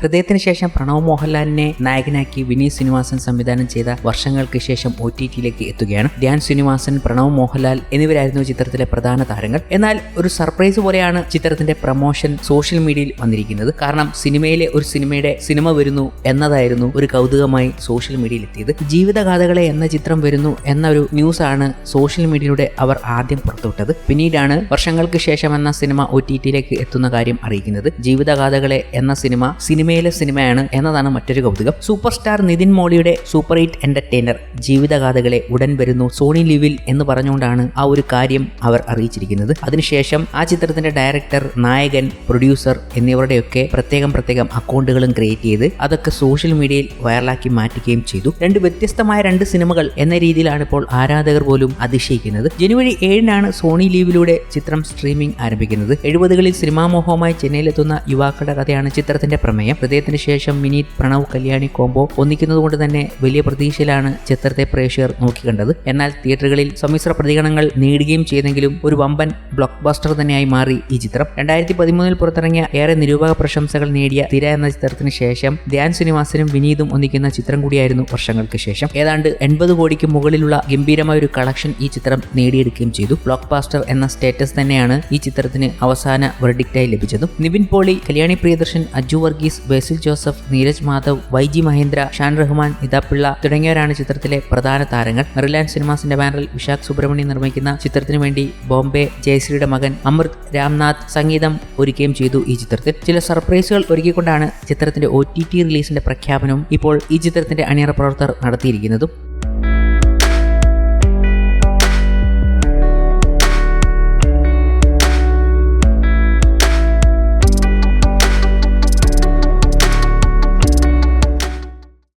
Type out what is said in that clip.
ഹൃദയത്തിന് ശേഷം പ്രണവ് മോഹൻലാലിനെ നായകനാക്കി വിനീത് ശ്രീനിവാസൻ സംവിധാനം ചെയ്ത വർഷങ്ങൾക്ക് ശേഷം ഒ ടി ടിയിലേക്ക് എത്തുകയാണ്. ധ്യാൻ ശ്രീനിവാസൻ പ്രണവ് മോഹൻലാൽ എന്നിവരായിരുന്നു ചിത്രത്തിലെ പ്രധാന താരങ്ങൾ. എന്നാൽ ഒരു സർപ്രൈസ് പോലെയാണ് ചിത്രത്തിന്റെ പ്രമോഷൻ സോഷ്യൽ മീഡിയയിൽ വന്നിരിക്കുന്നത്. കാരണം സിനിമയിലെ ഒരു സിനിമയുടെ സിനിമ വരുന്നു എന്നതായിരുന്നു ഒരു കൗതുകമായി സോഷ്യൽ മീഡിയയിൽ എത്തിയത്. ജീവിതഗാഥകളെ എന്ന ചിത്രം വരുന്നു എന്ന ഒരു ന്യൂസ് ആണ് സോഷ്യൽ മീഡിയയിലൂടെ അവർ ആദ്യം പുറത്തുവിട്ടത്. പിന്നീടാണ് വർഷങ്ങൾക്ക് ശേഷം എന്ന സിനിമ ഒ ടി ടിയിലേക്ക് എത്തുന്ന കാര്യം അറിയിക്കുന്നത്. ജീവിതഗാഥകളെ എന്ന സിനിമ സിനിമയിലെ സിനിമയാണ് എന്നതാണ് മറ്റൊരു കൗതുകം. സൂപ്പർ സ്റ്റാർ നിതിൻ മോളിയുടെ സൂപ്പർ ഹിറ്റ് എന്റർടൈനർ ജീവിതഗാഥകളെ ഉടൻ വരുന്നു സോണി ലിവിൽ എന്ന് പറഞ്ഞുകൊണ്ടാണ് ആ ഒരു കാര്യം അവർ അറിയിച്ചിരിക്കുന്നത്. അതിനുശേഷം ആ ചിത്രത്തിന്റെ ഡയറക്ടർ നായകൻ പ്രൊഡ്യൂസർ എന്നിവരുടെയൊക്കെ പ്രത്യേകം പ്രത്യേകം അക്കൗണ്ടുകളും ക്രിയേറ്റ് ചെയ്ത് അതൊക്കെ സോഷ്യൽ മീഡിയയിൽ വൈറലാക്കി മാറ്റുകയും ചെയ്തു. രണ്ട് വ്യത്യസ്തമായ രണ്ട് സിനിമകൾ എന്ന രീതിയിലാണ് ഇപ്പോൾ ആരാധകർ പോലും അതിശയിക്കുന്നത്. ജനുവരി ഏഴിനാണ് സോണി ലീവിലൂടെ ചിത്രം സ്ട്രീമിംഗ് ആരംഭിക്കുന്നത്. എഴുപതുകളിൽ സിനിമാമോഹവുമായി ചെന്നൈയിലെത്തുന്ന യുവാക്കളുടെ കഥയാണ് ചിത്രത്തിന്റെ പ്രമേയം. ഹൃദയത്തിന് ശേഷം മിനിറ്റ് പ്രണവ് കല്യാണി കോംബോ ഒന്നിക്കുന്നത് കൊണ്ട് തന്നെ വലിയ പ്രതീക്ഷയിലാണ് ചിത്രത്തെ പ്രേക്ഷകർ നോക്കിക്കണ്ടത്. എന്നാൽ തിയേറ്ററുകളിൽ സമ്മിശ്ര പ്രതികരണങ്ങൾ നേടുകയും ചെയ്തെങ്കിലും ഒരു വമ്പൻ ബ്ലോക്ക് ബസ്റ്റർ തന്നെയായി മാറി ഈ ചിത്രം. രണ്ടായിരത്തി പതിമൂന്നിൽ പുറത്തിറങ്ങിയ ഏറെ നിരൂപക പ്രശംസകൾ നേടിയ തിര എന്ന ചിത്രത്തിന് ശേഷം ധ്യാൻ ശ്രീനിവാസനും വിനീതും ഒന്നിക്കുന്ന ചിത്രം കൂടിയായിരുന്നു വർഷങ്ങൾക്ക് ശേഷം. ഏതാണ്ട് എൺപത് കോടിക്ക് മുകളിലുള്ള ഗംഭീരമായ ഒരു കളക്ഷൻ ഈ ചിത്രം നേടിയെടുക്കുകയും ചെയ്തു. ബ്ലോക്ക് ബാസ്റ്റർ എന്ന സ്റ്റേറ്റസ് തന്നെയാണ് ഈ ചിത്രത്തിന് അവസാന വെർഡിക്റ്റായി ലഭിച്ചതും. നിവിൻ പോളി കല്യാണി പ്രിയദർശൻ അജു വർഗീസ് ബേസിൽ ജോസഫ് നീരജ് മാധവ് വൈ ജി മഹേന്ദ്ര ഷാൻ റഹ്മാൻ നിതാപിള്ള തുടങ്ങിയവരാണ് ചിത്രത്തിലെ പ്രധാന താരങ്ങൾ. റിലയൻസ് സിനിമാസിന്റെ ബാനറിൽ വിശാഖ് സുബ്രഹ്മണ്യം നിർമ്മിക്കുന്ന ചിത്രത്തിനു വേണ്ടി ബോംബെ ജയശ്രീയുടെ മകൻ അമൃത് രാംനാഥ് സംഗീതം ഒരുക്കുകയും ചെയ്തു ഈ ചിത്രത്തിൽ. ചില സർപ്രൈസുകൾ ഒരുക്കിക്കൊണ്ടാണ് ചിത്രത്തിന്റെ ഒ ടി ടി റിലീസിന്റെ പ്രഖ്യാപനവും ഇപ്പോൾ ഈ ചിത്രത്തിന്റെ അണിയറ പ്രവർത്തകർ നടത്തിയിരിക്കുന്നതും.